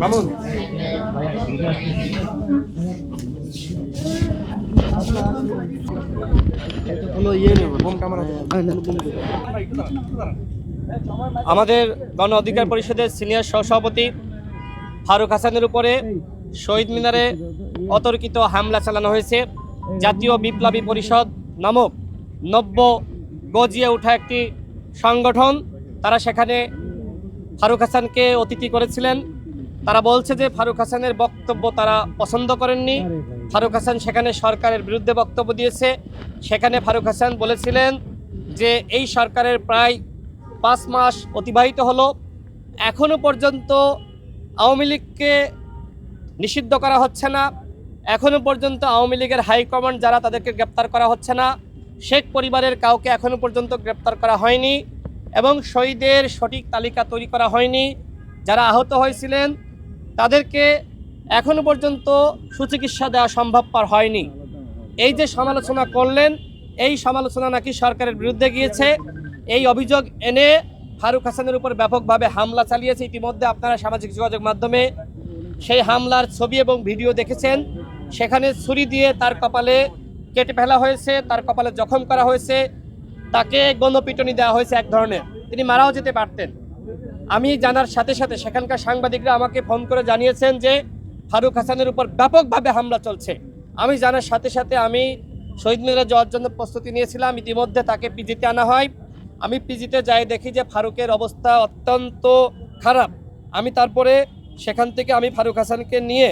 মামুন। আমাদের গণ অধিকার পরিষদের সিনিয়র সহসভাপতি ফারুক হাসানের উপরে শহীদ মিনারে অতর্কিত হামলা চালানো হয়েছে। জাতীয় বিপ্লবী পরিষদ নামক নব্য গজিয়ে ওঠা একটি সংগঠন, তারা সেখানে ফারুক হাসানকে অতিথি করেছিলেন। তারা বলছে যে ফারুক হাসানের বক্তব্য তারা পছন্দ করেননি। ফারুক হাসান সেখানে সরকারের বিরুদ্ধে বক্তব্য দিয়েছে। সেখানে ফারুক হাসান বলেছিলেন যে এই সরকারের প্রায় পাঁচ মাস অতিবাহিত হলো। এখনও পর্যন্ত আওয়ামী লীগকে নিষিদ্ধ করা হচ্ছে না। এখনও পর্যন্ত আওয়ামী লীগের হাইকমান্ড যারা তাদেরকে গ্রেপ্তার করা হচ্ছে না। শেখ পরিবারের কাউকে এখনও পর্যন্ত গ্রেপ্তার করা হয়নি এবং শহীদের সঠিক তালিকা তৈরি করা হয়নি। যারা আহত হয়েছিলেন, তাদেরকে এখনও পর্যন্ত সুচিকিৎসা দেওয়া সম্ভবপর হয়নি। এই যে সমালোচনা করলেন, এই সমালোচনা নাকি সরকারের বিরুদ্ধে গিয়েছে। এই অভিযোগ এনে ফারুক হাসানের উপর ব্যাপকভাবে হামলা চালিয়েছে। ইতিমধ্যে আপনারা সামাজিক যোগাযোগ মাধ্যমে সেই হামলার ছবি এবং ভিডিও দেখেছেন। সেখানে ছুরি দিয়ে তার কপালে কেটে ফেলা হয়েছে, তার কপালে জখম করা হয়েছে, তাকে গণপিটনি দেওয়া হয়েছে এক ধরনের। তিনি মারাও যেতে পারতেন। আমি জানার সাথে সাথে সেখানকার সাংবাদিকরা আমাকে ফোন করে জানিয়েছেন যে, ফারুক হাসানের উপর ব্যাপকভাবে হামলা চলছে। আমি জানার সাথে সাথে আমি শহীদ মিনারে যাওয়ার জন্য প্রস্তুতি নিয়েছিলাম। ইতিমধ্যে তাকে পিজিতে আনা হয়। আমি পিজিতে যাই দেখি যে ফারুকের অবস্থা অত্যন্ত খারাপ। আমি তারপরে সেখান থেকে আমি ফারুক হাসানকে নিয়ে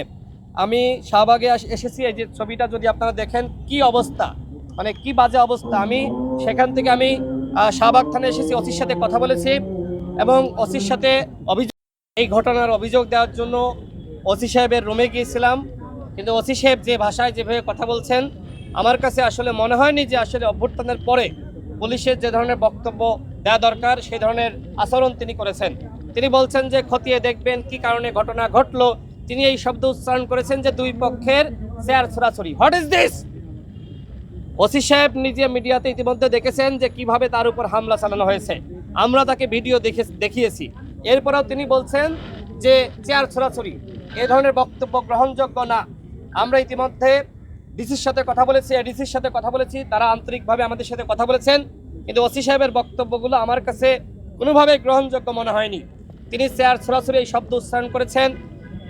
আমি শাহবাগে এসেছি, এই যে ছবিটা যদি আপনারা দেখেন, কি অবস্থা? মানে কি বাজে অবস্থা? আমি সেখান থেকে আমি শাহবাগ থানায় এসেছি, ওসির সাথে কথা বলেছি এবং ওসির সাথে অভিযোগ এই ঘটনার অভিযোগ দেওয়ার জন্য ওসি সাহেবের রুমে গিয়েছিলাম। কিন্তু ওসি সাহেব যে ভাষায় যেভাবে কথা বলছেন, আমার কাছে আসলে মনে হয়নি যে আসলে অভ্যুত্থানের পরে পুলিশের যে ধরনের বক্তব্য দেওয়া দরকার, সেই ধরনের আচরণ তিনি করেছেন। তিনি বলছেন যে খতিয়ে দেখবেন কি কারণে ঘটনা ঘটলো তিনি এই শব্দ উচ্চারণ করেছেন যে দুই পক্ষের শেয়ার ছড়াছড়ি। হোয়াট ইজ দিস ওসি সাহেব নিজে মিডিয়াতে ইতিমধ্যে দেখেছেন যে কীভাবে তার উপর হামলা চালানো হয়েছে। আমরা তাকে ভিডিও দেখে দেখিয়েছি। এরপরেও তিনি বলছেন যে চেয়ার ছড়াছড়ি, এ ধরনের বক্তব্য গ্রহণযোগ্য না। আমরা ইতিমধ্যে ডিসির সাথে কথা বলেছি, এডিসির সাথে কথা বলেছি, তারা আন্তরিকভাবে আমাদের সাথে কথা বলেছেন। কিন্তু ওসি সাহেবের বক্তব্যগুলো আমার কাছে কোনোভাবেই গ্রহণযোগ্য মনে হয়নি। তিনি চেয়ার ছড়াছড়ি এই শব্দ উচ্চারণ করেছেন।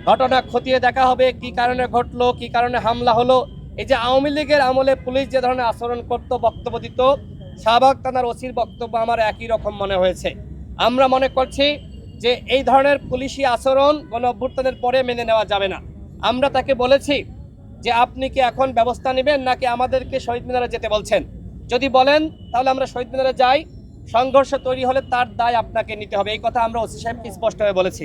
ঘটনা খতিয়ে দেখা হবে, কি কারণে ঘটলো, কি কারণে হামলা হলো। এই যে আওয়ামী লীগের আমলে পুলিশ যে ধরনের আচরণ করতো, বক্তব্য দিত, শাহবাগ থানার ওসির বক্তব্য আমার একই রকম মনে হয়েছে। আমরা মনে করছি যে এই ধরনের পুলিশি আচরণ গণ অভ্যুত্থানের পরে মেনে নেওয়া যাবে না। আমরা তাকে বলেছি যে আপনি কি এখন ব্যবস্থা নেবেন নাকি আমাদেরকে শহীদ মিনারে যেতে বলছেন? যদি বলেন, তাহলে আমরা শহীদ মিনারে যাই, সংঘর্ষ তৈরি হলে তার দায় আপনাকে নিতে হবে। এই কথা আমরা ওসি সাহেবকে স্পষ্টভাবে বলেছি।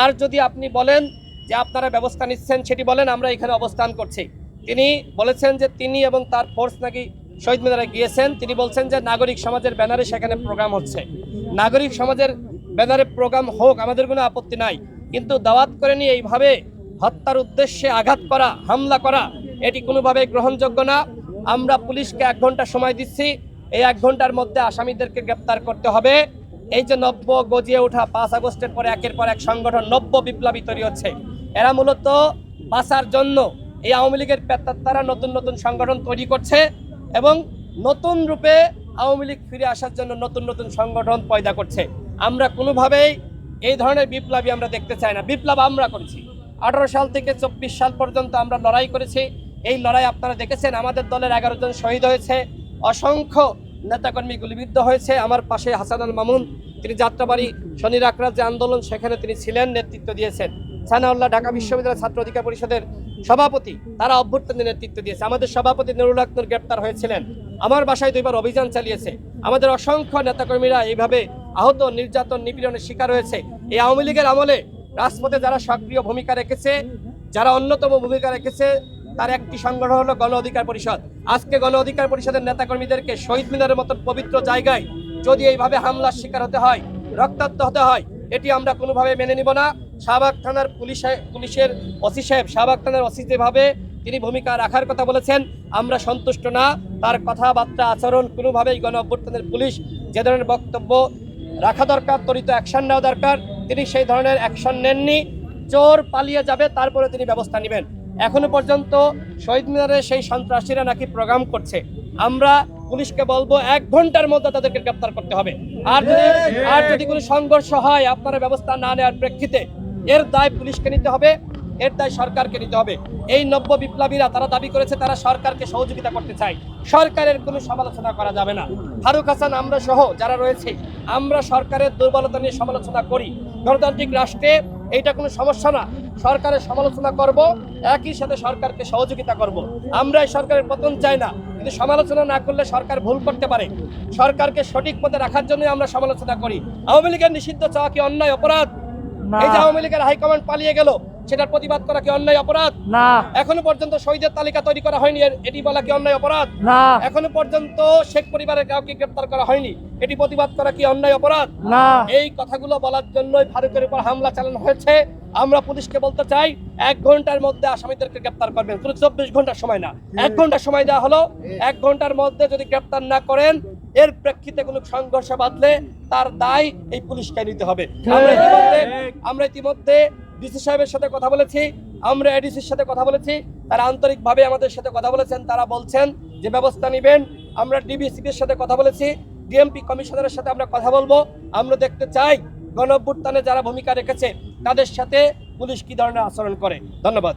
আর যদি আপনি বলেন যে আপনারা ব্যবস্থা নিচ্ছেন সেটি বলেন, আমরা এখানে অবস্থান করছি। তিনি বলেছেন যে তিনি এবং তার ফোর্স নাকি শহীদ মিনারে গিয়েছেন। তিনি বলছেন যে নাগরিক সমাজের ব্যানারে সেখানে প্রোগ্রাম হচ্ছে। নাগরিক সমাজের ব্যানারে প্রোগ্রাম হোক, আমাদের কোনো আপত্তি নাই। কিন্তু দাওয়াত করে নিয়ে এইভাবে হত্যার উদ্দেশ্যে আঘাত করা, হামলা করা, এটি কোনোভাবে গ্রহণযোগ্য না। আমরা পুলিশকে এক ঘণ্টা সময় দিচ্ছি। এই এক ঘণ্টার মধ্যে আসামিদেরকে গ্রেপ্তার করতে হবে। এই যে নব্য গজিয়ে ওঠা পাঁচ আগস্টের পরে একের পর এক সংগঠন, নব্য বিপ্লবী তৈরি হচ্ছে। এরা মূলত বাঁচার জন্য এই আওয়ামী লীগের তারা নতুন নতুন সংগঠন তৈরি করছে এবং নতুন রূপে আওয়ামী লীগ ফিরে আসার জন্য নতুন নতুন সংগঠন পয়দা করছে। আমরা কোনোভাবেই এই ধরনের বিপ্লবী আমরা দেখতে চাই না। বিপ্লব আমরা করেছি। আঠারো সাল থেকে চব্বিশ সাল পর্যন্ত আমরা লড়াই করেছি। এই লড়াই আপনারা দেখেছেন, আমাদের দলের এগারো জন শহীদ হয়েছে। অসংখ্য নেতাকর্মী গুলিবিদ্ধ হয়েছে। আমার পাশে হাসান আল মামুন, তিনি যাত্রাবাড়ি শনি রাকরার যে আন্দোলন, সেখানে তিনি ছিলেন, নেতৃত্ব দিয়েছেন। সানাউল্লাহ ঢাকা বিশ্ববিদ্যালয় ছাত্র অধিকার পরিষদের সভাপতি, তারা অভ্যর্থনে নেতৃত্ব দিয়েছে। আমাদের সভাপতি নুরুল আকনুর গ্রেপ্তার হয়েছিলেন। আমার বাসায় দুইবার অভিযান চালিয়েছে। আমাদের অসংখ্য নেতাকর্মীরা এইভাবে আহত, নির্যাতন, নিপীড়নের শিকার হয়েছে। এই আওয়ামী লীগের আমলে রাজপথে যারা সক্রিয় ভূমিকা রেখেছে, যারা অন্যতম ভূমিকা রেখেছে, তার একটি সংগঠন হলো গণ অধিকার পরিষদ। আজকে গণ অধিকার পরিষদের নেতাকর্মীদেরকে শহীদ মিনারের মতো পবিত্র জায়গায় যদি এইভাবে হামলার শিকার হতে হয়, রক্তাক্ত হতে হয় এটি আমরা কোনোভাবে মেনে নিব না। শাহবাগ থানার পুলিশ পুলিশের ওসি সাহেব, শাহবাগ থানার ওসি যেভাবে তিনি ভূমিকা রাখার কথা বলেছেন, আমরা সন্তুষ্ট না। তার কথাবার্তা আচরণ কোনোভাবেই গণ পুলিশ যে ধরনের বক্তব্য রাখা দরকার, ত্বরিত অ্যাকশন নেওয়া দরকার, তিনি সেই ধরনের অ্যাকশন নেননি। চোর পালিয়ে যাবে, তারপরে তিনি ব্যবস্থা নেবেন। এখনও পর্যন্ত শহীদ মিনারে সেই সন্ত্রাসীরা নাকি প্রোগ্রাম করছে। আমরা পুলিশকে বলব এক ঘণ্টার মধ্যে তাদেরকে গ্রেপ্তার করতে হবে। আর যদি আর যদি কোনো সংঘর্ষ হয় আপনারা ব্যবস্থা না নেওয়ার প্রেক্ষিতে এর দায় পুলিশকে নিতে হবে এর দায় সরকারকে নিতে হবে। এই নব্য বিপ্লবীরা তারা দাবি করেছে তারা সরকারকে সহযোগিতা করতে চায়। সরকারের কোনো সমালোচনা করা যাবে না। ফারুক হাসান আমরা সহ যারা রয়েছে আমরা সরকারের দুর্বলতা নিয়ে সমালোচনা করি। গণতান্ত্রিক রাষ্ট্রে এইটা কোনো সমস্যা না। সরকারের সমালোচনা করব একই সাথে সরকারকে সহযোগিতা করব। আমরা এই সরকারের পতন চাই না। কিন্তু সমালোচনা না করলে সরকার ভুল করতে পারে। সরকারকে সঠিক পথে রাখার জন্য আমরা সমালোচনা করি। আওয়ামী লীগের নিষিদ্ধ চাওয়া কি অন্যায় অপরাধ? এই যে আওয়ামী লীগের হাইকমান্ড পালিয়ে গেল সেটার প্রতিবাদ করা কি অন্যায় অপরাধ? না। এখনও পর্যন্ত শহীদের তালিকা তৈরি করা হয়নি এটি বলা কি অন্যায় অপরাধ? না। এখনও পর্যন্ত শেখ পরিবারের কাউকে গ্রেপ্তার করা হয়নি এটি প্রতিবাদ করা কি অন্যায় অপরাধ? না। এই কথাগুলো বলার জন্যই ফারুকের উপর হামলা চালানো হয়েছে। আমরা পুলিশকে বলতে চাই এক ঘণ্টার মধ্যে আসামিদেরকে গ্রেপ্তার করবেন পুরো চব্বিশ ঘণ্টার সময় না এক ঘণ্টা সময় দেওয়া হলো এক ঘণ্টার মধ্যে যদি গ্রেপ্তার না করেন এর প্রেক্ষিতে কোনো সংঘর্ষ বাঁধলে তার দায় এই পুলিশকে নিতে হবে। আমরা ইতিমধ্যে আমরা ইতিমধ্যে ডিসি সাহেবের সাথে কথা বলেছি, আমরা এডিসির সাথে কথা বলেছি, তারা আন্তরিকভাবে আমাদের সাথে কথা বলেছেন, তারা বলছেন যে ব্যবস্থা নেবেন, আমরা ডিবিসিপির সাথে কথা বলেছি ডিএমপি কমিশনারের সাথে আমরা কথা বলব, আমরা দেখতে চাই গণ যারা ভূমিকা রেখেছে, তাদের সাথে পুলিশ কি ধরনের আচরণ করে। ধন্যবাদ।